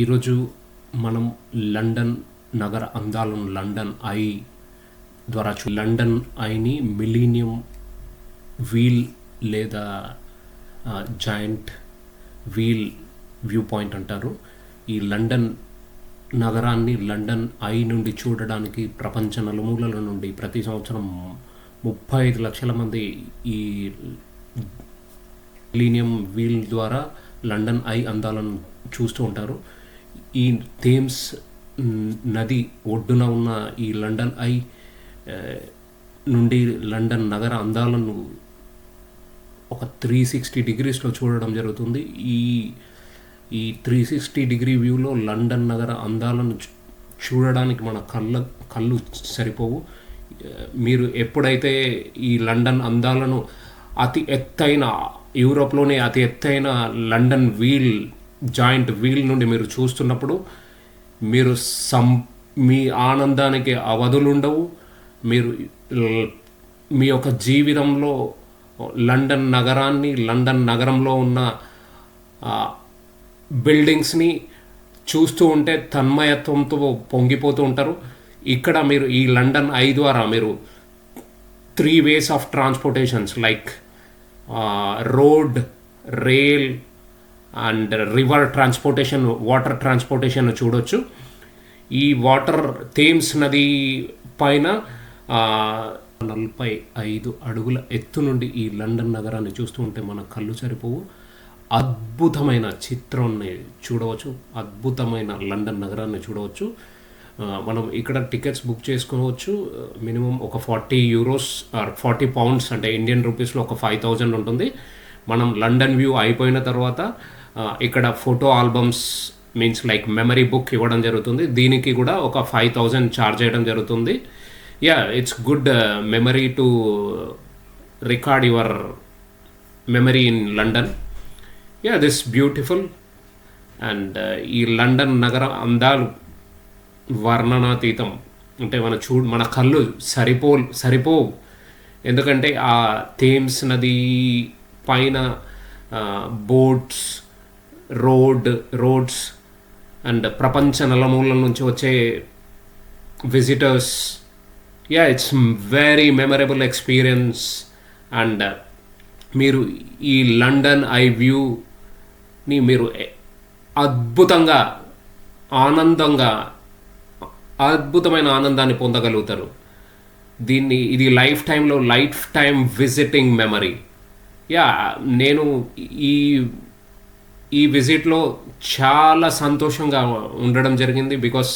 ఈరోజు మనం లండన్ నగర అందాలను లండన్ ఐ ద్వారా చూ లండన్ ఐని మిలీనియం వీల్ లేదా జాయింట్ వీల్ వ్యూ పాయింట్ అంటారు. ఈ లండన్ నగరాన్ని లండన్ ఐ నుండి చూడడానికి ప్రపంచ నలుమూలల నుండి ప్రతి సంవత్సరం ముప్పై ఐదు లక్షల మంది ఈ లీనియం వీల్ ద్వారా లండన్ ఐ అందాలను చూస్తూ ఉంటారు. ఈ థేమ్స్ నది ఒడ్డున ఉన్న ఈ లండన్ ఐ నుండి లండన్ నగర అందాలను ఒక త్రీ సిక్స్టీ డిగ్రీస్లో చూడడం జరుగుతుంది. ఈ ఈ త్రీ సిక్స్టీ డిగ్రీ వ్యూలో లండన్ నగర అందాలను చూడడానికి మన కళ్ళ కళ్ళు సరిపోవు. మీరు ఎప్పుడైతే ఈ లండన్ అందాలను అతి ఎత్తైన యూరోప్లోనే అతి ఎత్తైన లండన్ వీల్ జాయింట్ వీల్ నుండి మీరు చూస్తున్నప్పుడు మీరు సం మీ ఆనందానికి అవధులుండవు. మీరు మీ యొక్క జీవితంలో లండన్ నగరాన్ని లండన్ నగరంలో ఉన్న బిల్డింగ్స్ని చూస్తూ ఉంటే తన్మయత్వంతో పొంగిపోతూ ఉంటారు. ఇక్కడ మీరు ఈ లండన్ ఐ ద్వారా మీరు three ways of transportations like road rail and river transportation water transportation చూడొచ్చు. ఈ వాటర్ థేమ్స్ నది పైన నలభై ఐదు అడుగుల ఎత్తు నుండి ఈ లండన్ నగరాన్ని చూస్తూ ఉంటే మన కళ్ళు సరిపోవు. అద్భుతమైన చిత్రాన్ని చూడవచ్చు. అద్భుతమైన లండన్ నగరాన్ని చూడవచ్చు. మనం ఇక్కడ టికెట్స్ బుక్ చేసుకోవచ్చు. మినిమం ఒక forty euros or forty pounds అంటే ఇండియన్ రూపీస్లో ఒక ఫైవ్ థౌజండ్ ఉంటుంది. మనం లండన్ వ్యూ అయిపోయిన తర్వాత ఇక్కడ photo albums means like memory book ఇవ్వడం జరుగుతుంది. దీనికి కూడా ఒక ఫైవ్ థౌజండ్ ఛార్జ్ చేయడం జరుగుతుంది. Yeah it's good memory to record your memory in London. Yeah this beautiful. And ఈ లండన్ నగర అందాలు వర్ణనాతీతం. అంటే మన చూ మన కళ్ళు సరిపో సరిపోవు. ఎందుకంటే ఆ థేమ్స్ నది పైన బోట్స్ రోడ్ రోడ్స్ అండ్ ప్రపంచ నలమూలల నుంచి వచ్చే visitors yeah it's very memorable experience and మీరు ఈ లండన్ ఐ వ్యూని మీరు eh, అద్భుతంగా ఆనందంగా అద్భుతమైన ఆనందాన్ని పొందగలుగుతారు. దీన్ని ఇది లైఫ్ టైంలో life time visiting memory yeah నేను ఈ ఈ విజిట్లో చాలా సంతోషంగా ఉండడం జరిగింది బికాస్